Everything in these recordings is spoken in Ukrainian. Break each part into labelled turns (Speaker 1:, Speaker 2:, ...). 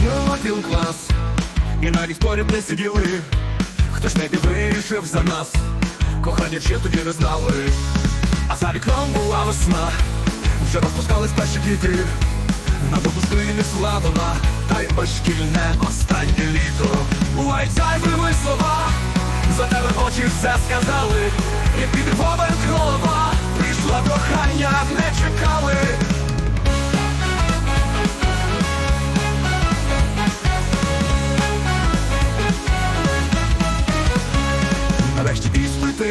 Speaker 1: в один клас, і навіть поряд не сиділи. Хто ж не вирішив за нас, кохання ще тоді не знали. А за вікном була весна, вже розпускались перші квіти. На допустині сладона, та й безшкільне останнє літо. Бувають зайвими слова, за тебе очі все сказали, як під вовен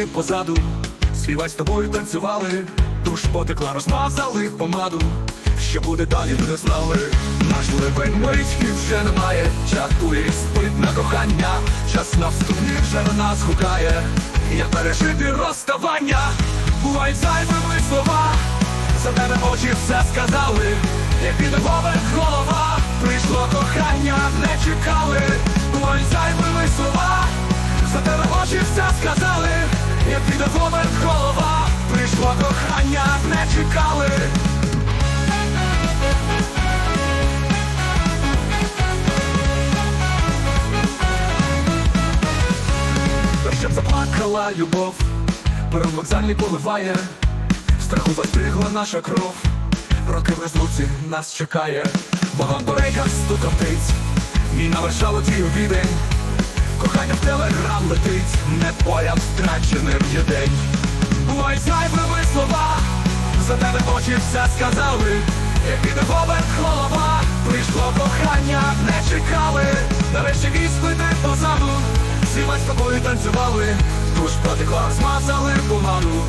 Speaker 1: позаду, співать з тобою танцювали, душ потекла, розмазали помаду. Що буде далі, не знали. Наш левень митьки вже немає, чатує спит на кохання, час на вступні вже на нас гукає. Як пережити розставання, бувають зайвими слова, за тебе очі все сказали, як піде вовен голова, прийшло кохання, не чекали, бувають зайвими як піде голова, прийшло кохання, не чекали. Щоб заплакала любов, перед вокзальний поливає, страху застигла наша кров, роки в розлуці нас чекає, Вагон по рейках стуком птиць, війна Варшава ті відень, кохання в телеграм летить, не появ втраченим є день. Бувай зайвими слова, за тебе очі все сказали, як піде вовен голова, прийшло кохання, не чекали, нарешті віспити позаду, сіла з тобою танцювали, душ протекла, змазали помаду,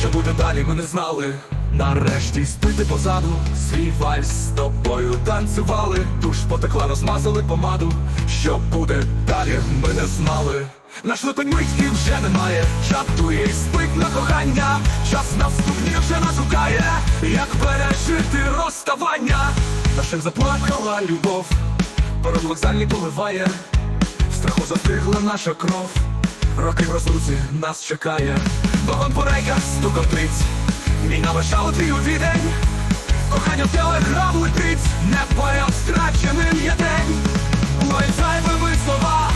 Speaker 1: що буде далі, ми не знали. Нарешті спити позаду, свій вальс з тобою танцювали, душ потекла, розмазали помаду, що буде далі, ми не знали. Наш липень митьки вже немає, чатує і спить на кохання, час на вступні вже нас гукає, як пережити розставання, наших заплакала любов, перед вокзальні поливає, страху застигла наша кров, роки в розлуці нас чекає, вагон по рейках стукотиць, війна вишала твій у відень, кохання в телеграм летить, не появ страченим є день, Ой, зайвими слова,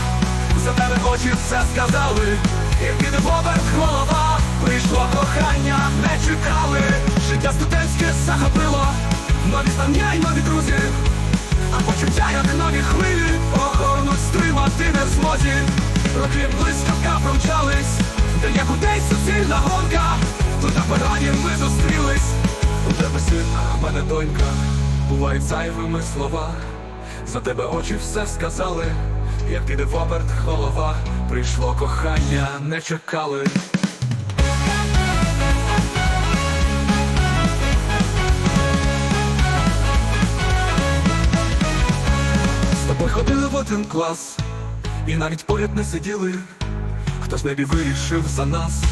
Speaker 1: за тебе очі все сказали, і піде вовер голова, прийшло кохання, не чекали, життя студентське захопило, нові знання й нові друзі, а почуття, як нові хвилі, охорнуть стримати не змозі, роки блискавка промчались, де як у день суцільна гонка, пероні ми зустрілись, у тебе син, а мене донька, бувають зайвими слова. За тебе очі все сказали, як піде в оберт голова, прийшло кохання, не чекали. З тобою ходили в один клас, і навіть поряд не сиділи. Хто ж небі вирішив за нас,